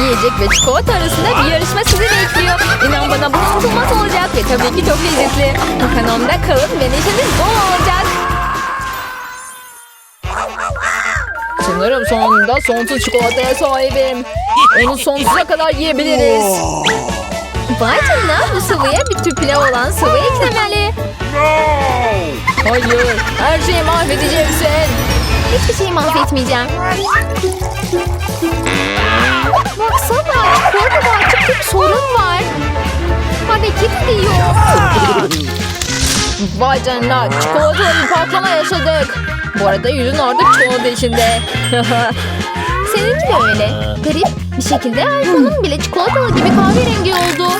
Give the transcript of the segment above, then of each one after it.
yiyecek ve çikolata arasında bir yarışma sizi bekliyor. İnan bana bu unutulmaz olacak ve tabii ki çok lezzetli. Kanalımda kalın ve neşeniz bol olacak. Sanırım sonunda sonsuz çikolataya sahibim. Onu sonsuza kadar yiyebiliriz. Vay canına bu sıvıya bir tüp pilav olan sıvı eklemeli. Hayır her şeyi mahvedeceksin. Hiçbir şeyi mahvetmeyeceğim. Baksana çikolatada açık bir sorun var. Hareket ediyor. Vay canına çikolatalı bir patlama yaşadık. Bu arada yüzün artık çikolata içinde. Seninki de öyle. Garip bir şekilde iPhone'un bile çikolatalı gibi kahverengi oldu.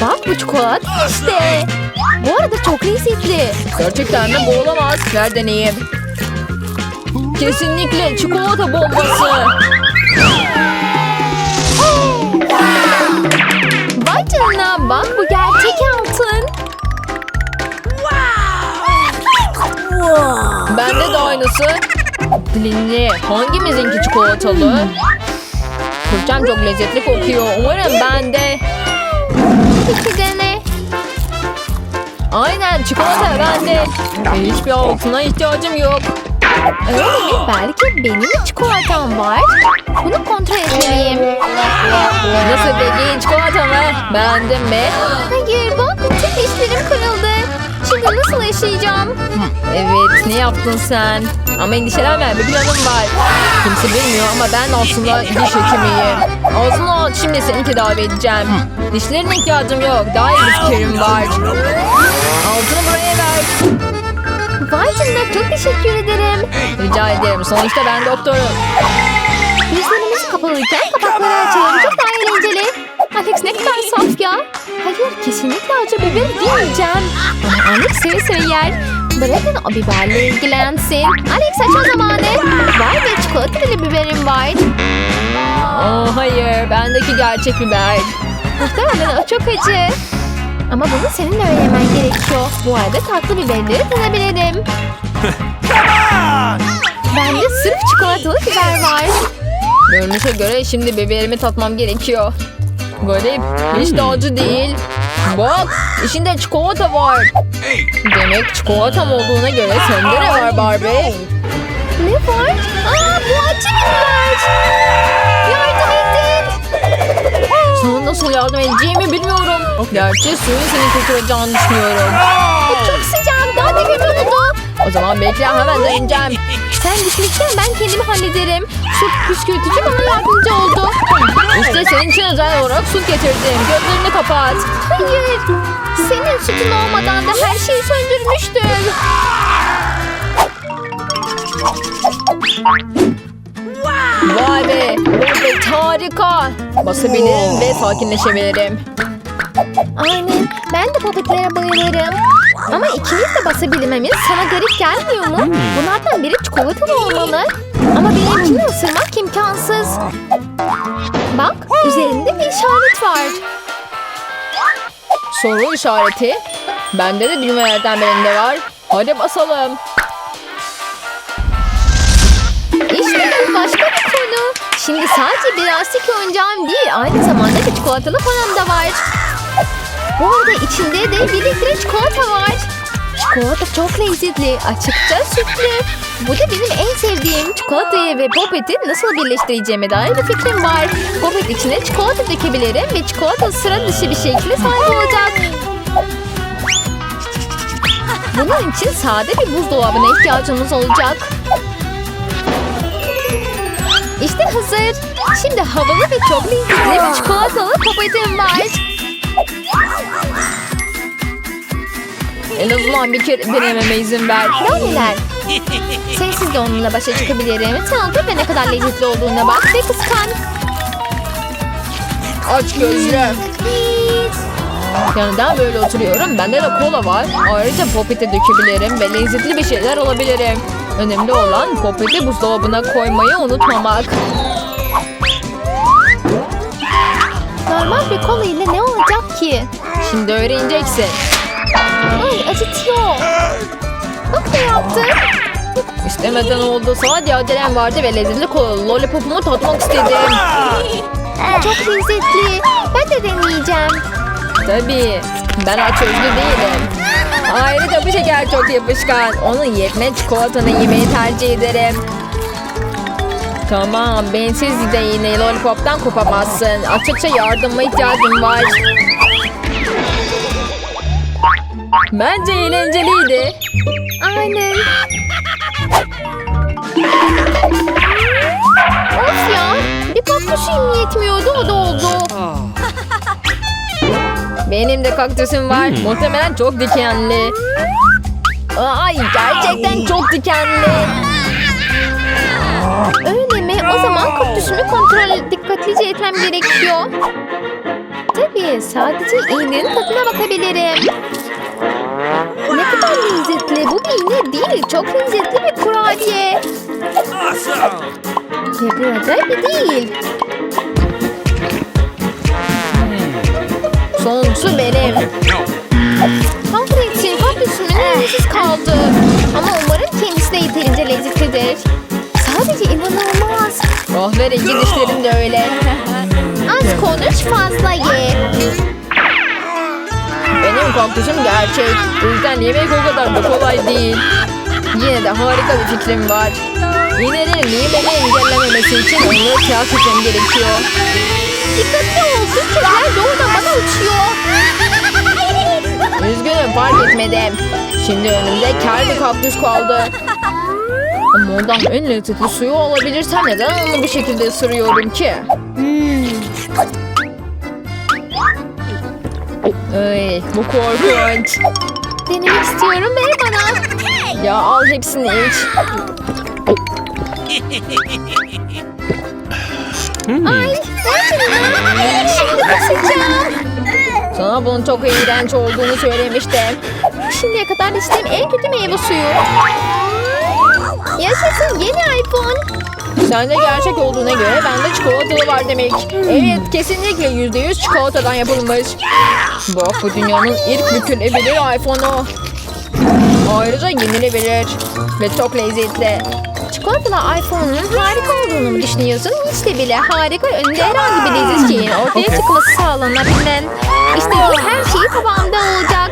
Bak bu çikolata işte. Bu arada çok lezzetli. Gerçekten de bu olamaz. Ver deneyeyim. Kesinlikle çikolata bombası. Vay canına bak bu gerçek altın. Bende de aynısı. Dilinli. Hangimizinki çikolatalı? Fırçam çok lezzetli kokuyor. Umarım bende. Peki dene. Aynen çikolata bende. Hiçbir altına ihtiyacım yok. Mi? Belki benim çikolatam var. Bunu kontrol etmeliyim. Nasıl peki çikolata mı? Beğendin mi? Hayır bak tüm dişlerim kırıldı. Şimdi nasıl yaşayacağım? Evet ne yaptın sen? Ama endişelenme bir planım var. Kimse bilmiyor ama ben aslında diş hekimiyim. Ağzını aç şimdi seni tedavi edeceğim. Dişlerine ihtiyacım yok. Daha iyi bir fikrim var. Altını buraya ver. Vay çok teşekkür ederim. Rica ederim. Sonuçta ben doktorum. Gözlerimiz kapalıyken kapakları açalım. Çok daha eğlenceli. Alex ne kadar saf ya. Hayır kesinlikle acı biber yemeyeceğim. Ama Alex seve seve yer. Bırakın o biberle ilgilensin. Alex aç o zamanı. Vay be çikolatalı biberim var. Oh hayır bendeki gerçek biber. Muhtemelen o çok acı. Ama bunu seninle öğrenmen gerekiyor. Bu arada tatlı biberleri tadabilirim. Bende sırf çikolatalı biber var. Görünüşe göre şimdi biberimi tatmam gerekiyor. Garip. Hiç de acı değil. Bak içinde çikolata var. Demek çikolatam olduğuna göre sende ne var Barbie? Ne var? Aa bu acı biber. Yardım. Sana nasıl yardım edeceğimi bilmiyorum. Gerçi suyun seni kurtaracağını düşünüyorum. Çok sıcağım. Daha da kötü oldu. O zaman bekle hemen döneceğim. Sen düşmüşken ben kendimi hallederim. Süt püskürtücü bana yardımcı oldu. İşte senin için özel olarak süt getirdim. Gözlerini kapat. Hayır. Senin sütün olmadan da her şeyi söndürmüştüm. Vay be. Robert harika. Basabilirim ve sakinleşebilirim. Aynen. Ben de popetlere bayılırım. Ama ikimiz de basabilmemiz sana garip gelmiyor mu? Bunlardan biri çikolatalı olmalı. Ama benimkini ısırmak imkansız. Bak üzerinde bir işaret var. Soru işareti. Bende de düğmelerden birinde var. Hadi basalım. İşte başka. Şimdi sadece bir lastik oyuncağım değil, aynı zamanda bir çikolatalı param da var. Bu arada içinde de bir litre çikolata var. Çikolata çok lezzetli, açıkça sütlü. Bu da benim en sevdiğim. Çikolatayı ve popeti nasıl birleştireceğime dair bir fikrim var. Popet içine çikolata dökebilirim ve çikolata sıra dışı bir şekilde sahip olacak. Bunun için sade bir buzdolabına ihtiyacımız olacak. İşte hazır. Şimdi havalı ve çok lezzetli bir çikolatalı popetim var. En azından bir kere denememe izin ver. Daha neler? Sensiz de onunla başa çıkabilirim. Sen otur ve ne kadar lezzetli olduğuna bak ve kıskan. Aç gözlü. Yanından böyle oturuyorum. Bende de kola var. Ayrıca popete dökebilirim ve lezzetli bir şeyler alabilirim. Önemli olan popeti buzdolabına koymayı unutmamak. Normal bir kola ile ne olacak ki? Şimdi öğreneceksin. Ay acıtıyor. Bak ne yaptım. İstemeden oldu. Sadece acelem vardı ve lezzetli kolalı lollipopumu tatmak istedim. Çok lezzetli. Ben de deneyeceğim. Tabii. Ben aç özlü değilim. Ayrıca bu şeker çok yapışkan. Onun yerine çikolatanı yemeyi tercih ederim. Tamam, bensiz de yine lollipoptan kopamazsın. Açıkça yardıma ihtiyacım var. Bence eğlenceliydi. Aynen. Of ya. Bir kaktüsüm yetmiyordu o da oldu. Benim de kaktüsüm var. Muhtemelen çok dikenli. Ay gerçekten çok dikenli. Öyle mi? O zaman kaktüsümü kontrol dikkatlice etmem gerekiyor. Tabii sadece iğnenin tadına bakabilirim. Ne kadar lezzetli. Bu bir iğne değil. Çok lezzetli bir kurabiye. Ve burada bir değil. Sonuncusu benim. Kahretsin kaktüsümün lezzesiz kaldı. Ama umarım kendisi de yeterince lezzetlidir. Sadece inanılmaz. Oh verin dişlerim de öyle. Az konuş fazla ye. Benim kaktüsüm gerçek. Bu yüzden yemek o kadar da kolay değil. Yine de harika bir fikrim var. İğnelerin yemeni engellememesi için onları kağıt etmem gerekiyor. Dikkatli ol. Çiçekler doğrudan. Üzgünüm fark etmedim. Şimdi önümde kel bir kaktüs kaldı. Ama ondan en lezzetli suyu alabilirsem neden onu bir şekilde ısırıyorum ki? Ay, bu korkunç. Denemek istiyorum. Ver bana. Ya al hepsini iç. Ay basacağım. Sana bunun çok iğrenç olduğunu söylemiştim. Şimdiye kadar içtiğim en kötü meyve suyu. Yaşasın yeni iPhone. Sende gerçek olduğuna göre bende çikolatalı var demek. Evet kesinlikle yüzde yüz çikolatadan yapılmış. Bak bu dünyanın ilk bükülebilir iPhone'u. Ayrıca yenilebilir ve çok lezzetli. Çikolatalı iPhone'un harika olduğunu mu düşünüyorsun? Hiç de bile harika önünde herhangi bir leziz şeyin ortaya çıkması sağlanabilen. İstediği her şeyi tabağında olacak.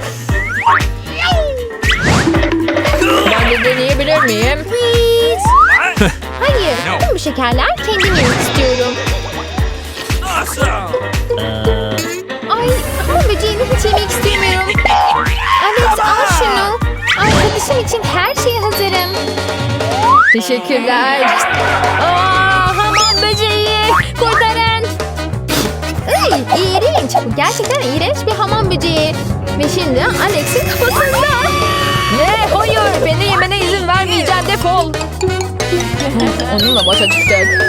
Ben de deneyebilir miyim? Please. Hayır, tüm bu şekerler kendim yemek istiyorum. Ay, hamur böceğini hiç yemek istemiyorum. Alex al şunu. Arkadaşım için her şeye hazırım. Teşekkürler. Aa, hamam böceği. Kurtarın. Ay, iğrenç. Bu gerçekten iğrenç bir hamam böceği. Ve şimdi Alex'in kafasında. Ne? Hayır. Beni yemene izin vermeyeceğim. Defol. Onunla başa çıktık.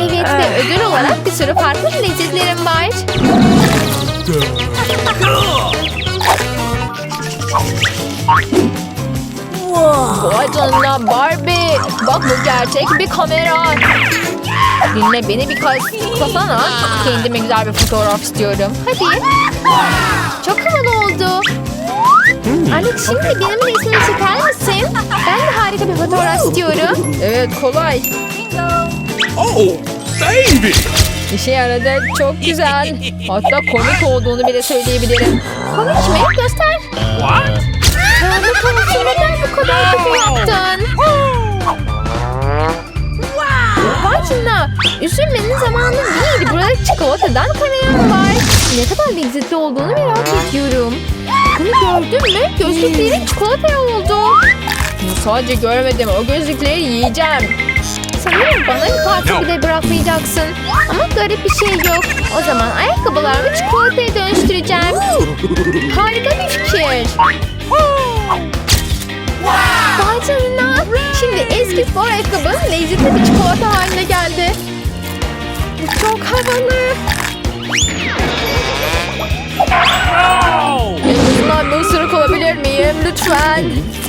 Evet ve ödül olarak bir sürü farklı lezzetlerim var. Vay canına Barbie. Bak bu gerçek bir kamera. Dinle beni bir kısasana. Kendime güzel bir fotoğraf istiyorum. Hadi. Çok havalı oldu. Alex şimdi benim resmimi çeker misin? Ben de harika bir fotoğraf istiyorum. Evet kolay. Oh, baby! İşe yaradı. Çok güzel. Hatta komik olduğunu bile söyleyebilirim. Komik mi? Göster. What? Olsun neden bu kadar kötü yaptın? Canına. Üzülmenin zamanı değil. Burada çikolatadan kanayan var. Ne kadar lezzetli olduğunu merak ediyorum. Bunu gördün mü? Gözlüklerin çikolataya oldu. Bunu sadece görmedim. O gözlükleri yiyeceğim. Sanırım bana bir parça bile bırakmayacaksın. Ama garip bir şey yok. O zaman ayakkabılarımı çikolataya dönüştüreceğim. Harika bir fikir. Vay canına. Şimdi eski spor ayakkabım lezzetli bir çikolata haline geldi. Bu çok havalı. Azından bir ısırık alabilir miyim? Lütfen.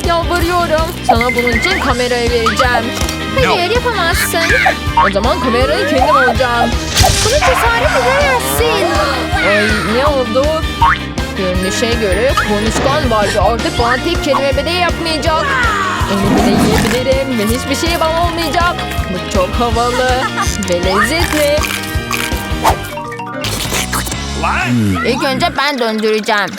Yalvarıyorum. Sana bunun için kamerayı vereceğim. Hayır yapamazsın. O zaman kamerayı kendim alacağım. Bunu cesaret edemezsin. Ay ne oldu? Görünüşe göre konuşkan vardı. Artık bana tek kelime bile yapmayacak. Elimle yiyebilirim ve hiçbir şey bana olmayacak. Bu çok havalı ve lezzetli. What? İlk önce ben döndüreceğim.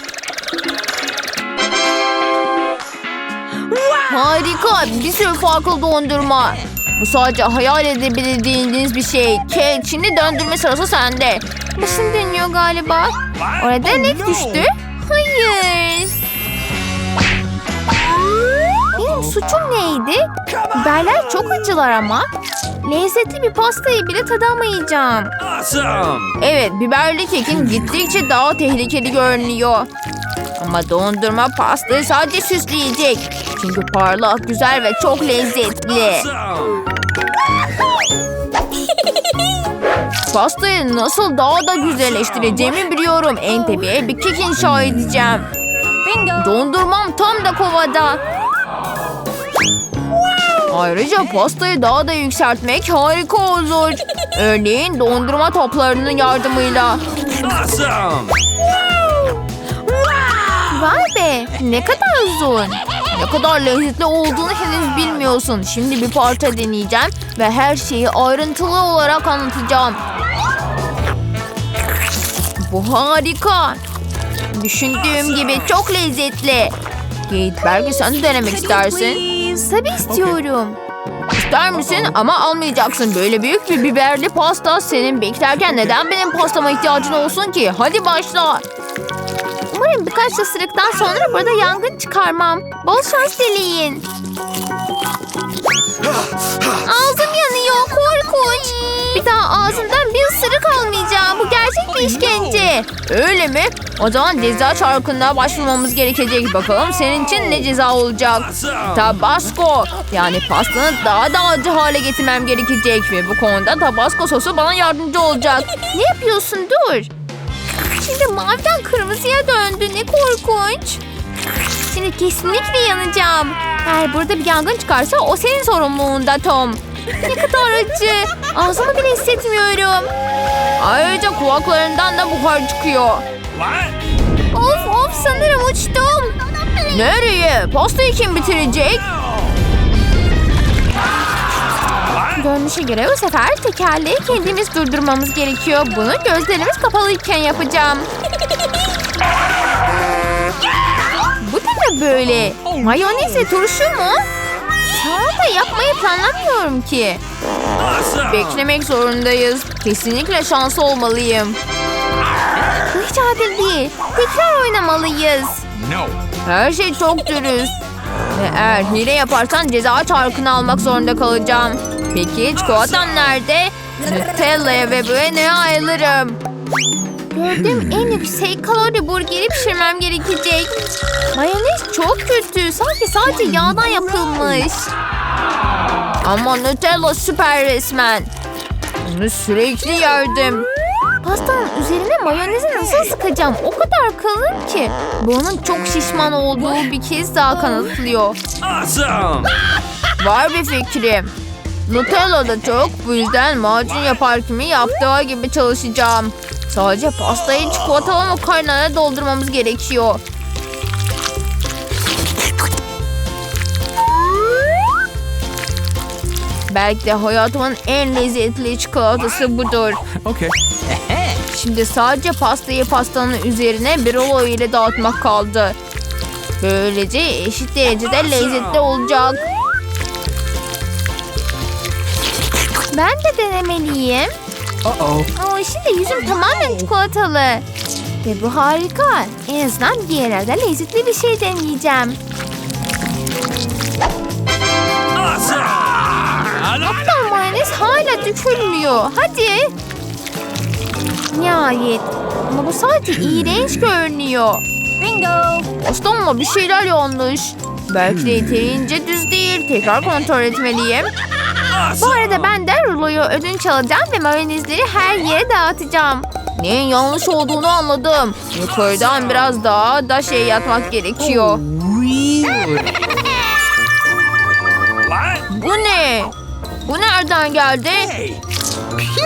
Harika. Bir sürü farklı dondurma. Bu sadece hayal edebildiğiniz bir şey. Kate şimdi döndürme sırası sende. Başım dönüyor galiba. Orada Oh, ne no. düştü? Hayır. Benim suçum neydi? Biberler çok acılar ama. Lezzetli bir pastayı bile tadamayacağım. Awesome. Evet, biberli kekin gittikçe daha tehlikeli görünüyor. Ama dondurma pastayı sadece süsleyecek. Çünkü parlak, güzel ve çok lezzetli. Pastayı nasıl daha da güzelleştireceğimi biliyorum. En tepeye bir kek inşa edeceğim. Dondurmam tam da kovada. Ayrıca pastayı daha da yükseltmek harika olur. Örneğin dondurma toplarının yardımıyla. Awesome. Vay be ne kadar uzun. Ne kadar lezzetli olduğunu henüz bilmiyorsun. Şimdi bir parça deneyeceğim ve her şeyi ayrıntılı olarak anlatacağım. Bu harika. Düşündüğüm gibi çok lezzetli. Kate belki sen de denemek istersin. Tabii istiyorum. İster misin ama almayacaksın. Böyle büyük bir biberli pasta senin beklerken neden benim pastama ihtiyacın olsun ki? Hadi başla. Umarım birkaç ısırıktan sonra burada yangın çıkarmam. Bol şans dileyin. Ağzım yanıyor korkunç. Bir daha ağzımdan bir ısırık almayacağım. Bu gerçek bir işkence. Öyle mi? O zaman ceza çarkına başvurmamız gerekecek. Bakalım senin için ne ceza olacak? Tabasco. Yani pastanı daha da acı hale getirmem gerekecek. Ve bu konuda tabasco sosu bana yardımcı olacak. Ne yapıyorsun? Dur. Şimdi maviden kırmızıya döndü. Ne korkunç. Şimdi kesinlikle yanacağım. Eğer burada bir yangın çıkarsa o senin sorumluluğunda Tom. Ne kadar acı. Ağzımı bile hissetmiyorum. Ayrıca kulaklarından da buhar çıkıyor. Of of sanırım uçtum. Nereye? Pastayı kim bitirecek? Görünüşe göre bu sefer tekerleği kendimiz durdurmamız gerekiyor. Bunu gözlerimiz kapalıyken yapacağım. Bu da ne böyle? Mayonez ve turşu mu? Salata yapmayı planlamıyorum ki. Beklemek zorundayız. Kesinlikle şanslı olmalıyım. Bu hiç adil değil. Tekrar oynamalıyız. No. Her şey çok dürüst. Ve eğer hile yaparsan ceza çarkını almak zorunda kalacağım. Peki çikolatam nerede? Nutella'ya ve Bueno'ya ayrılırım. Gördüğüm en yüksek kalori burgeri pişirmem gerekecek. Mayonez çok kötü. Sanki sadece yağdan yapılmış. Ama Nutella süper resmen. Bunu sürekli yerdim. Pastanın üzerine mayonezi nasıl sıkacağım? O kadar kalın ki. Bu onun çok şişman olduğu bir kez daha kanıtlıyor. Awesome. Var bir fikrim. Nutella da çok. Bu yüzden macun yapar kimi yaptığı gibi çalışacağım. Sadece pastayı çikolatalı makarnaya doldurmamız gerekiyor. Belki de hayatımın en lezzetli çikolatası budur. Okay. Şimdi sadece pastayı pastanın üzerine bir rulo ile dağıtmak kaldı. Böylece eşit derecede lezzetli olacak. Ben de denemeliyim. Uh-oh. Ama şimdi yüzüm tamamen çikolatalı. Ve bu harika. En azından bir yerlerde lezzetli bir şey deneyeceğim. Aptal mayonez hala dökülmüyor. Hadi. Nihayet. Ama bu sadece iğrenç görünüyor. Bingo. Pastamla bir şeyler yanlış. Belki de yeterince düz değil. Tekrar kontrol etmeliyim. Bu arada ben de ruloyu ödünç alacağım ve mayonezleri her yere dağıtacağım. Neyin yanlış olduğunu anladım. Yukarıdan biraz daha da şey yatmak gerekiyor. Bu ne? Bu nereden geldi?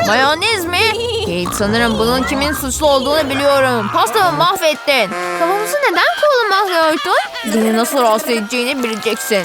Mayonez mi? Kate sanırım bunun kimin suçlu olduğunu biliyorum. Pastamı mahvettin. Kavanozu neden kullanmıyordun? Beni nasıl rahatsız edeceğini bileceksin.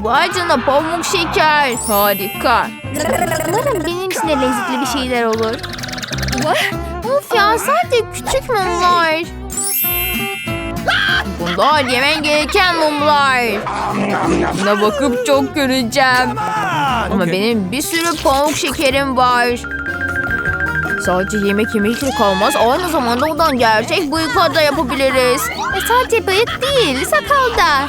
Vay canına pamuk şeker. Harika. Umarım benim için de lezzetli bir şeyler olur. Of ya sadece küçük mumlar. Bunlar yemen gereken mumlar. Buna bakıp çok göreceğim. Ama benim bir sürü pamuk şekerim var. Sadece yemek yemekle kalmaz. Aynı zamanda ondan gerçek bıyıklar da yapabiliriz. E sadece bıyık değil, sakal da.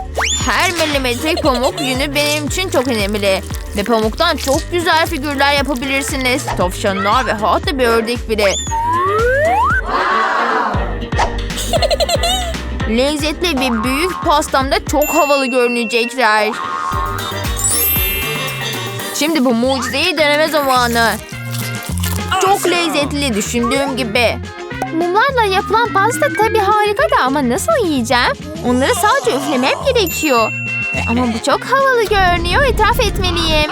Her milimetrik pamuk yünü benim için çok önemli. Ve pamuktan çok güzel figürler yapabilirsiniz. Tavşanlar ve hatta bir ördek bile. Lezzetli bir büyük pastamda çok havalı görünecekler. Şimdi bu mucizeyi deneme zamanı. Çok lezzetli düşündüğüm gibi. Mumlarla yapılan pasta tabii harika da ama nasıl yiyeceğim? Onları sadece üflemem gerekiyor. Ama bu çok havalı görünüyor. İtiraf etmeliyim.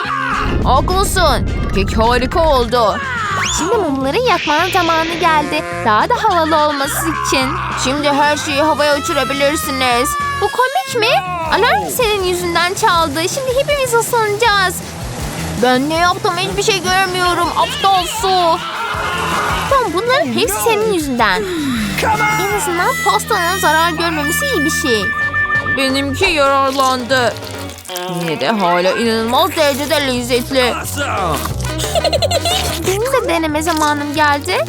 Haklısın. Kek harika oldu. Şimdi mumları yakmanın zamanı geldi. Daha da havalı olması için. Şimdi her şeyi havaya uçurabilirsiniz. Bu komik mi? Alarm senin yüzünden çaldı. Şimdi hepimiz ıslanacağız. Ben ne yaptım hiçbir şey görmüyorum. Aptal su. Tamam bunların hepsi senin yüzünden. En azından pastanın zarar görmemesi iyi bir şey. Benimki yararlandı. Yine de hala inanılmaz derecede lezzetli. Benim de deneme zamanım geldi.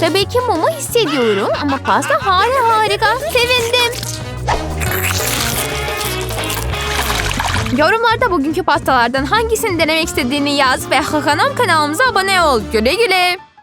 Tabii ki mumu hissediyorum ama pasta hala harika. Sevindim. Yorumlarda bugünkü pastalardan hangisini denemek istediğini yaz ve Hakanam kanalımıza abone ol. Güle güle.